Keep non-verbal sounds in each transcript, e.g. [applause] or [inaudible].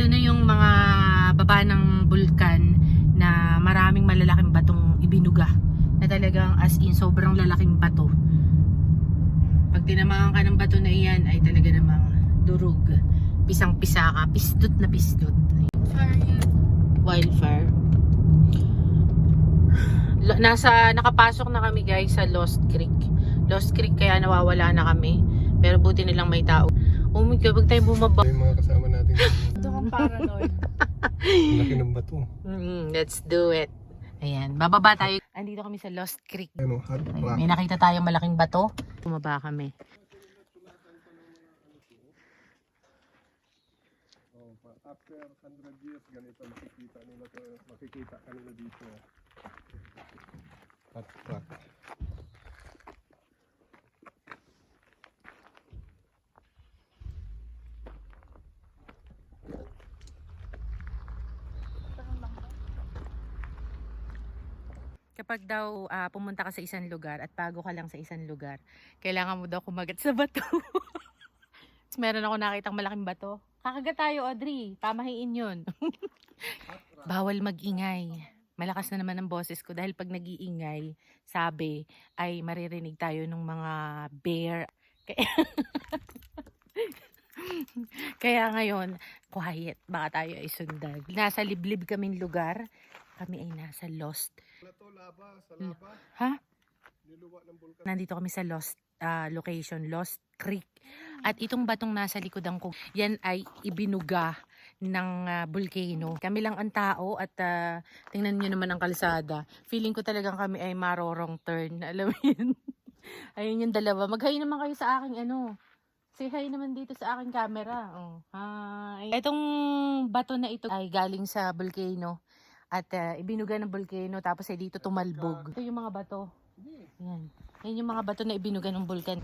Ito na yung mga baba ng bulkan na maraming malalaking batong ibinuga. Na talagang as in sobrang lalaking bato. Pag tinamaan ka ng bato na iyan ay talaga namang durug. Pisang-pisa ka. Pistot na pistot. Wildfire. Nasa, nakapasok na kami guys sa Lost Creek. Lost Creek kaya nawawala na kami. Pero buti nilang may tao. Oh my God, wag tayo bumaba. Yung mga kasama natin. Paranoid. [laughs] Laki ng bato. Mm, let's do it. Ayan, bababa tayo. Andito kami sa Lost Creek. Ano, hard rock. may nakita tayong malaking bato. Bumaba kami. Oh, after 100 years, ganito makikita nila to, makikita kanila dito. Kapag daw ah, pumunta ka sa isang lugar at bago ka lang sa isang lugar, kailangan mo daw kumagat sa bato. [laughs] Meron ako nakitang malaking bato. Kakagat tayo, Audrey. Pamahiin yun. [laughs] Bawal magingay. Malakas na naman ang boses ko dahil pag nag-iingay, sabi, ay maririnig tayo ng mga bear. [laughs] Kaya, Kaya ngayon, quiet. Baka tayo ay sundan. Nasa liblib kaming lugar. Kami ay nasa lost. Ha? Ng. Nandito kami sa lost ah, location, Lost Creek. At itong batong nasa likodan ko, yan ay ibinuga ng ah, volcano. Kami lang ang tao at ah, tingnan nyo naman ang kalsada. Feeling ko talagang kami ay marorong turn. Alam mo [laughs] yun? Ayun yung dalawa. Mag-hi naman kayo sa aking ano. Say hi naman dito sa aking camera. Oh, hi. Itong bato na ito ay galing sa volcano. At ah, ibinuga ng volcano tapos ay dito tumalbog. Ito yung mga bato. Yan. Yan yung mga bato na ibinuga ng bulkan.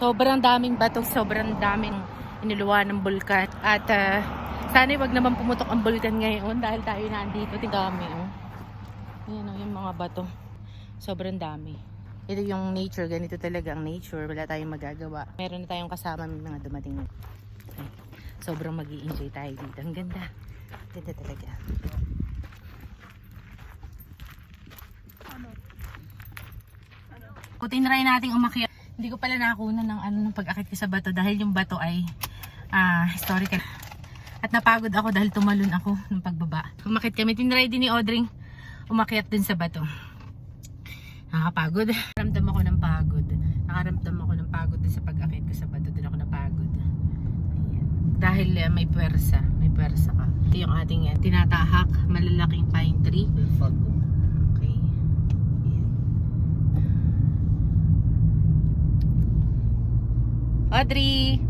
Sobrang daming bato, sobrang daming iniluwa ng bulkan. At uh, sana wag naman pumutok ang bulkan ngayon dahil tayo nandito. Ang dami, oh. Yan, oh, yung mga bato. Sobrang dami. Ito yung nature, ganito talaga ang nature. Wala tayong magagawa. Meron na tayong kasama may mga dumating. Ay, sobrang mag enjoy tayo dito. Ang ganda. Ganda talaga. Kung tinry nating umakyat, hindi ko pala nakunan ng ano ng pag-akit ko sa bato dahil yung bato ay ah, historical. At napagod ako dahil tumalon ako ng pagbaba. Umakit kami, tinry din ni Audrey umakyat dun sa bato. Nakakapagod. Nakaramdam ako ng pagod. Nakaramdam ako ng pagod dun sa pag-akit ko sa bato. Dun ako napagod. Ayan. Dahil eh, may pwersa. Pwersa ka. Ito yung ating eh, tinatahak, malalaking pine tree. Okay. Audrey!